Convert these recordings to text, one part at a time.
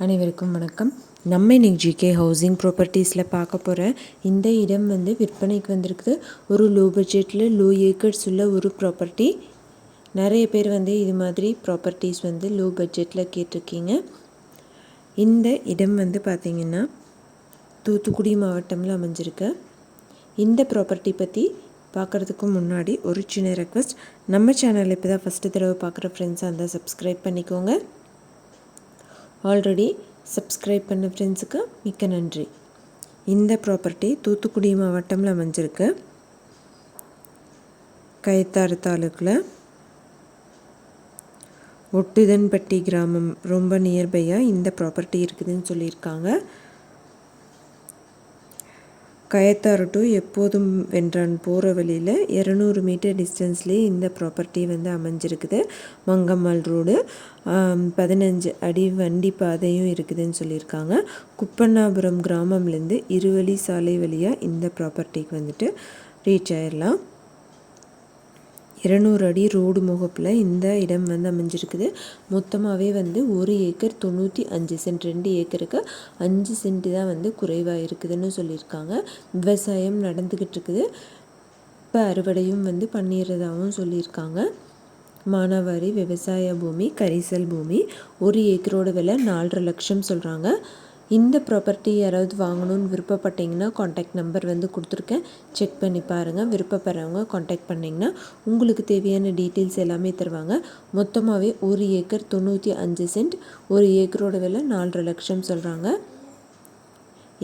அனைவருக்கும் வணக்கம். நம்ம இன்னைக்கு ஜிகே ஹவுசிங் ப்ராப்பர்ட்டிஸில் பார்க்க போகிற இந்த இடம் வந்து விற்பனைக்கு வந்திருக்குது. ஒரு லோ பட்ஜெட்டில் லோ ஏக்கர்ஸ் உள்ள ஒரு ப்ராப்பர்ட்டி. நிறைய பேர் வந்து இது மாதிரி ப்ராப்பர்ட்டிஸ் வந்து லோ பட்ஜெட்டில் கேட்டிருக்கீங்க. இந்த இடம் வந்து பார்த்திங்கன்னா தூத்துக்குடி மாவட்டமில் அமைஞ்சிருக்கு. இந்த ப்ராப்பர்ட்டி பற்றி பார்க்குறதுக்கு முன்னாடி ஒரு சின்ன ரெக்வஸ்ட் நம்ம சேனலில் இப்போ தான் ஃபஸ்ட்டு தடவை பார்க்குற ஃப்ரெண்ட்ஸாக இருந்தால் சப்ஸ்கிரைப் பண்ணிக்கோங்க. ஆல்ரெடி சப்ஸ்கிரைப் பண்ண ஃப்ரெண்ட்ஸுக்கு மிக்க நன்றி. இந்த ப்ராப்பர்ட்டி தூத்துக்குடி மாவட்டமில் அமைஞ்சிருக்கு. கைத்தாறு தாலுக்கில் ஒட்டுதன்பட்டி கிராமம் ரொம்ப நியர்பையாக இந்த ப்ராப்பர்ட்டி இருக்குதுன்னு சொல்லியிருக்காங்க. கயத்தாறு டு எப்போதும் வென்றான். போகிற வழியில் இரநூறு மீட்டர் டிஸ்டன்ஸ்லேயே இந்த ப்ராப்பர்ட்டி வந்து அமைஞ்சிருக்குது. மங்கம்மாள் ரோடு. பதினஞ்சு அடி வண்டி பாதையும் இருக்குதுன்னு சொல்லியிருக்காங்க. குப்பண்ணாபுரம் கிராமம்லேருந்து இருவழி சாலை வழியாக இந்த ப்ராப்பர்ட்டிக்கு வந்துட்டு ரீச் ஆயிடலாம் இருநூறு அடி ரோடு முகப்பில் இந்த இடம் வந்து அமைஞ்சிருக்குது. மொத்தமாகவே வந்து ஒரு ஏக்கர் தொண்ணூற்றி அஞ்சு சென்ட் ரெண்டு ஏக்கருக்கு அஞ்சு சென்ட் தான் வந்து குறைவாக இருக்குதுன்னு சொல்லியிருக்காங்க. விவசாயம் நடந்துக்கிட்டு இருக்குது. இப்போ அறுவடையும் வந்து பண்ணிடுறதாகவும் சொல்லியிருக்காங்க. மானாவாரி விவசாய பூமி கரிசல் பூமி ஒரு ஏக்கரோட விலை நாலரை லட்சம் சொல்கிறாங்க இந்த ப்ராப்பர்ட்டி யாராவது வாங்கணும்னு விருப்பப்பட்டீங்கன்னா காண்டாக்ட் நம்பர் வந்து கொடுத்துருக்கேன். செக் பண்ணி பாருங்கள் விருப்பப்படுறவங்க காண்டாக்ட் பண்ணிங்கன்னா உங்களுக்கு தேவையான டீட்டெயில்ஸ் எல்லாமே தருவாங்க. மொத்தமாகவே ஒரு ஏக்கர் தொண்ணூற்றி அஞ்சு சென்ட் ஒரு ஏக்கரோட விலை நாலரை லட்சம் சொல்கிறாங்க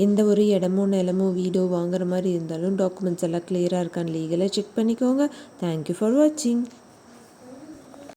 எந்த ஒரு இடமோ நிலமோ வீடோ வாங்குற மாதிரி இருந்தாலும் டாக்குமெண்ட்ஸ் எல்லாம் கிளியராக இருக்கான்னு லீகலாக செக் பண்ணிக்கோங்க. தேங்க்யூ ஃபார் வாட்சிங்